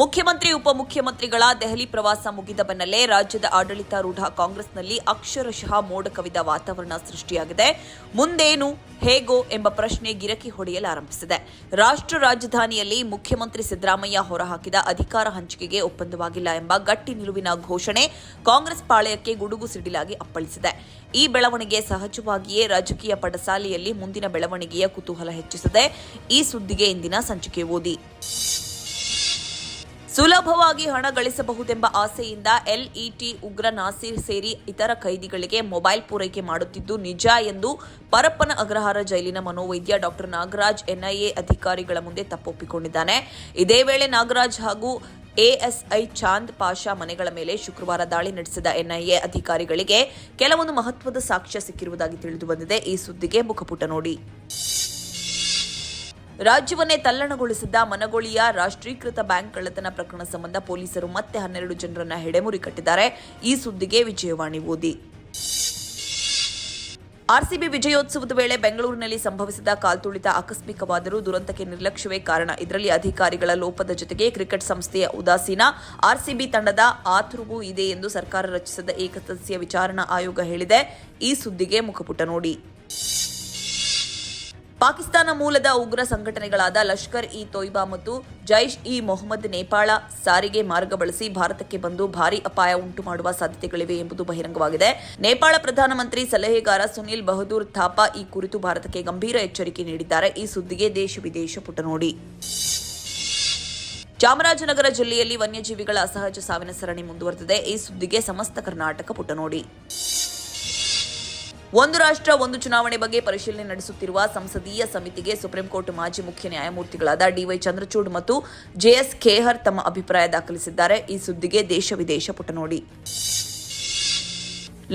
ಮುಖ್ಯಮಂತ್ರಿ, ಉಪಮುಖ್ಯಮಂತ್ರಿಗಳ ದೆಹಲಿ ಪ್ರವಾಸ ಮುಗಿದ ಬೆನ್ನಲ್ಲೇ ರಾಜ್ಯದ ಆಡಳಿತಾರೂಢ ಕಾಂಗ್ರೆಸ್ನಲ್ಲಿ ಅಕ್ಷರಶಃ ಮೋಡ ಕವಿದ ವಾತಾವರಣ ಸೃಷ್ಟಿಯಾಗಿದೆ. ಮುಂದೇನು, ಹೇಗೋ ಎಂಬ ಪ್ರಶ್ನೆ ಗಿರಕಿ ಹೊಡೆಯಲಾರಂಭಿಸಿದೆ ರಾಷ್ಟ್ರ ರಾಜಧಾನಿಯಲ್ಲಿ ಮುಖ್ಯಮಂತ್ರಿ ಸಿದ್ದರಾಮಯ್ಯ ಹೊರಹಾಕಿದ ಅಧಿಕಾರ ಹಂಚಿಕೆಗೆ ಒಪ್ಪಂದವಾಗಿಲ್ಲ ಎಂಬ ಗಟ್ಟಿ ನಿಲುವಿನ ಘೋಷಣೆ ಕಾಂಗ್ರೆಸ್ ಪಾಳೆಯಕ್ಕೆ ಗುಡುಗು ಸಿಡಿಲಾಗಿ ಅಪ್ಪಳಿಸಿದೆ. ಈ ಬೆಳವಣಿಗೆ ಸಹಜವಾಗಿಯೇ ರಾಜಕೀಯ ಪಡಸಾಲೆಯಲ್ಲಿ ಮುಂದಿನ ಬೆಳವಣಿಗೆಯ ಕುತೂಹಲ ಹೆಚ್ಚಿಸಿದೆ ಈ ಸುದ್ದಿಗೆ ಇಂದಿನ ಸಂಚಿಕೆ ಓದಿ. ಸುಲಭವಾಗಿ ಹಣ ಗಳಿಸಬಹುದೆಂಬ ಆಸೆಯಿಂದ ಎಲ್ಇಟಿ ಉಗ್ರ ನಾಸೀರ್ ಸೇರಿ ಇತರ ಖೈದಿಗಳಿಗೆ ಮೊಬೈಲ್ ಪೂರೈಕೆ ಮಾಡುತ್ತಿದ್ದು ನಿಜ ಎಂದು ಪರಪ್ಪನ ಅಗ್ರಹಾರ ಜೈಲಿನ ಮನೋವೈದ್ಯ ಡಾಕ್ಟರ್ ನಾಗರಾಜ್ ಎನ್ಐಎ ಅಧಿಕಾರಿಗಳ ಮುಂದೆ ತಪ್ಪೊಪ್ಪಿಕೊಂಡಿದ್ದಾನೆ. ಇದೇ ವೇಳೆ ನಾಗರಾಜ್ ಹಾಗೂ ಎಎಸ್ಐ ಚಾಂದ್ ಪಾಷಾ ಮನೆಗಳ ಮೇಲೆ ಶುಕ್ರವಾರ ದಾಳಿ ನಡೆಸಿದ ಎನ್ಐಎ ಅಧಿಕಾರಿಗಳಿಗೆ ಕೆಲವೊಂದು ಮಹತ್ವದ ಸಾಕ್ಷ್ಯ ಸಿಕ್ಕಿರುವುದಾಗಿ ತಿಳಿದು ಬಂದಿದೆ ಈ ಸುದ್ದಿಗೆ ಮುಖಪುಟ ನೋಡಿ. ರಾಜ್ಯವನ್ನೇ ತಲ್ಲಣಗೊಳಿಸಿದ್ದ ಮನಗೋಳಿಯ ರಾಷ್ಟ್ರೀಕೃತ ಬ್ಯಾಂಕ್ ಕಳ್ಳತನ ಪ್ರಕರಣ ಸಂಬಂಧ ಪೊಲೀಸರು ಮತ್ತೆ ಹನ್ನೆರಡು ಜನರನ್ನ ಹೆಡೆಮುರಿ ಕಟ್ಟಿದ್ದಾರೆ. ಈ ಸುದ್ದಿಗೆ ವಿಜಯವಾಣಿ ಓದಿ. ಆರ್ಸಿಬಿ ವಿಜಯೋತ್ಸವದ ವೇಳೆ ಬೆಂಗಳೂರಿನಲ್ಲಿ ಸಂಭವಿಸಿದ ಕಾಲ್ತುಳಿತ ಆಕಸ್ಮಿಕವಾದರೂ ದುರಂತಕ್ಕೆ ನಿರ್ಲಕ್ಷ್ಯವೇ ಕಾರಣ. ಇದರಲ್ಲಿ ಅಧಿಕಾರಿಗಳ ಲೋಪದ ಜೊತೆಗೆ ಕ್ರಿಕೆಟ್ ಸಂಸ್ಥೆಯ ಉದಾಸೀನ ಆರ್ಸಿಬಿ ತಂಡದ ಆತುರವೂ ಇದೆ ಎಂದು ಸರ್ಕಾರ ರಚಿಸಿದ ಏಕಸದಸ್ಯ ವಿಚಾರಣಾ ಆಯೋಗ ಹೇಳಿದೆ. ಈ ಸುದ್ದಿಗೆ ಮುಖಪುಟ ನೋಡಿ. ಪಾಕಿಸ್ತಾನ ಮೂಲದ ಉಗ್ರ ಸಂಘಟನೆಗಳಾದ ಲಷ್ಕರ್ ಇ ತೊಯ್ಬಾ ಮತ್ತು ಜೈಷ್ ಇ ಮೊಹಮ್ಮದ್ ನೇಪಾಳ ಸಾರಿಗೆ ಮಾರ್ಗ ಬಳಸಿ ಭಾರತಕ್ಕೆ ಬಂದು ಭಾರಿ ಅಪಾಯ ಉಂಟು ಮಾಡುವ ಸಾಧ್ಯತೆಗಳಿವೆ ಎಂಬುದು ಬಹಿರಂಗವಾಗಿದೆ. ನೇಪಾಳ ಪ್ರಧಾನಮಂತ್ರಿ ಸಲಹೆಗಾರ ಸುನಿಲ್ ಬಹದ್ದೂರ್ ಥಾಪಾ ಈ ಕುರಿತು ಭಾರತಕ್ಕೆ ಗಂಭೀರ ಎಚ್ಚರಿಕೆ ನೀಡಿದ್ದಾರೆ. ಈ ಸುದ್ದಿಗೆ ದೇಶ ವಿದೇಶ ಪುಟ ನೋಡಿ. ಚಾಮರಾಜನಗರ ಜಿಲ್ಲೆಯಲ್ಲಿ ವನ್ಯಜೀವಿಗಳ ಅಸಹಜ ಸಾವಿನ ಸರಣಿ ಮುಂದುವರೆದಿದೆ. ಈ ಸುದ್ದಿಗೆ ಸಮಸ್ತ ಕರ್ನಾಟಕ ಪುಟ ನೋಡಿ. ಒಂದು ರಾಷ್ಟ್ರ, ಒಂದು ಚುನಾವಣೆ ಬಗ್ಗೆ ಪರಿಶೀಲನೆ ನಡೆಸುತ್ತಿರುವ ಸಂಸದೀಯ ಸಮಿತಿಗೆ ಸುಪ್ರೀಂ ಕೋರ್ಟ್ ಮಾಜಿ ಮುಖ್ಯ ನ್ಯಾಯಮೂರ್ತಿಗಳಾದ ಡಿವೈ ಚಂದ್ರಚೂಡ್ ಮತ್ತು ಜೆಎಸ್ ಖೇಹರ್ ತಮ್ಮ ಅಭಿಪ್ರಾಯ ದಾಖಲಿಸಿದ್ದಾರೆ. ಈ ಸುದ್ದಿಗೆ ದೇಶ ವಿದೇಶ ಪುಟ ನೋಡಿ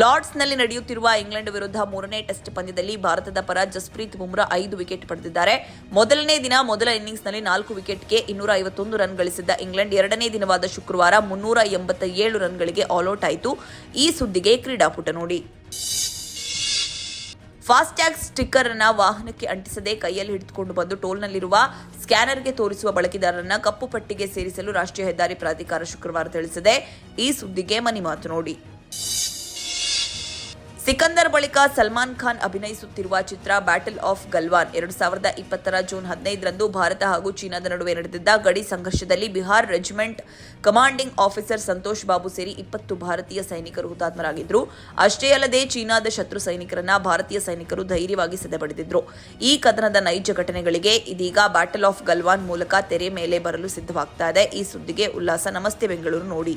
ಲಾರ್ಡ್ಸ್ನಲ್ಲಿ ನಡೆಯುತ್ತಿರುವ ಇಂಗ್ಲೆಂಡ್ ವಿರುದ್ಧ ಮೂರನೇ ಟೆಸ್ಟ್ ಪಂದ್ಯದಲ್ಲಿ ಭಾರತದ ಪರ ಜಸ್ಪ್ರೀತ್ ಬುಮ್ರಾ ಐದು ವಿಕೆಟ್ ಪಡೆದಿದ್ದಾರೆ. ಮೊದಲನೇ ದಿನ ಮೊದಲ ಇನ್ನಿಂಗ್ಸ್ನಲ್ಲಿ ನಾಲ್ಕು ವಿಕೆಟ್ಗೆ ಇನ್ನೂರ ಐವತ್ತೊಂದು ರನ್ ಗಳಿಸಿದ್ದ ಇಂಗ್ಲೆಂಡ್ ಎರಡನೇ ದಿನವಾದ ಶುಕ್ರವಾರ ಮುನ್ನೂರ ಎಂಬತ್ತ ಏಳು ರನ್ಗಳಿಗೆ ಆಲ್ಔಟ್ ಆಯಿತು. ಈ ಸುದ್ದಿಗೆ ಕ್ರೀಡಾಪುಟ ನೋಡಿ ಫಾಸ್ಟ್ಯಾಗ್ ಸ್ಟಿಕ್ಕರ್ ಅನ್ನ ವಾಹನಕ್ಕೆ ಅಂಟಿಸದೆ ಕೈಯಲ್ಲಿ ಹಿಡಿದುಕೊಂಡು ಬಂದು ಟೋಲ್ನಲ್ಲಿರುವ ಸ್ಕ್ಯಾನರ್ಗೆ ತೋರಿಸುವ ಬಳಕೆದಾರರನ್ನ ಕಪ್ಪು ಪಟ್ಟಿಗೆ ಸೇರಿಸಲು ರಾಷ್ಟ್ರೀಯ ಹೆದ್ದಾರಿ ಪ್ರಾಧಿಕಾರ ಶುಕ್ರವಾರ ತಿಳಿಸಿದೆ. ಈ ಸುದ್ದಿಗೆ ಮನಿ ಮಾತು ನೋಡಿ. ಸಿಕಂದರ್ ಬಳಿಕ ಸಲ್ಮಾನ್ ಖಾನ್ ಅಭಿನಯಿಸುತ್ತಿರುವ ಚಿತ್ರ ಬ್ಯಾಟಲ್ ಆಫ್ ಗಲ್ವಾನ್ ಎರಡು ಸಾವಿರದ ಇಪ್ಪತ್ತರ ಜೂನ್ ಹದಿನೈದರಂದು ಭಾರತ ಹಾಗೂ ಚೀನಾದ ನಡುವೆ ನಡೆದಿದ್ದ ಗಡಿ ಸಂಘರ್ಷದಲ್ಲಿ Bihar regiment commanding officer Santosh Babu ಸೇರಿ ಇಪ್ಪತ್ತು ಭಾರತೀಯ ಸೈನಿಕರು ಹುತಾತ್ಮರಾಗಿದ್ದರು. ಅಷ್ಟೇ ಅಲ್ಲದೆ ಚೀನಾದ ಶತ್ರು ಸೈನಿಕರನ್ನ ಭಾರತೀಯ ಸೈನಿಕರು ಧೈರ್ಯವಾಗಿ ಸಿದ್ಧಪಡೆದಿದ್ರು ಈ ಕದನದ ನೈಜ ಘಟನೆಗಳಿಗೆ ಇದೀಗ ಬ್ಯಾಟಲ್ ಆಫ್ ಗಲ್ವಾನ್ ಮೂಲಕ ತೆರೆ ಮೇಲೆ ಬರಲು ಸಿದ್ಧವಾಗ್ತಾ ಇದೆ. ಈ ಸುದ್ದಿಗೆ ಉಲ್ಲಾಸ. ನಮಸ್ತೆ, ಬೆಂಗಳೂರು ನೋಡಿ.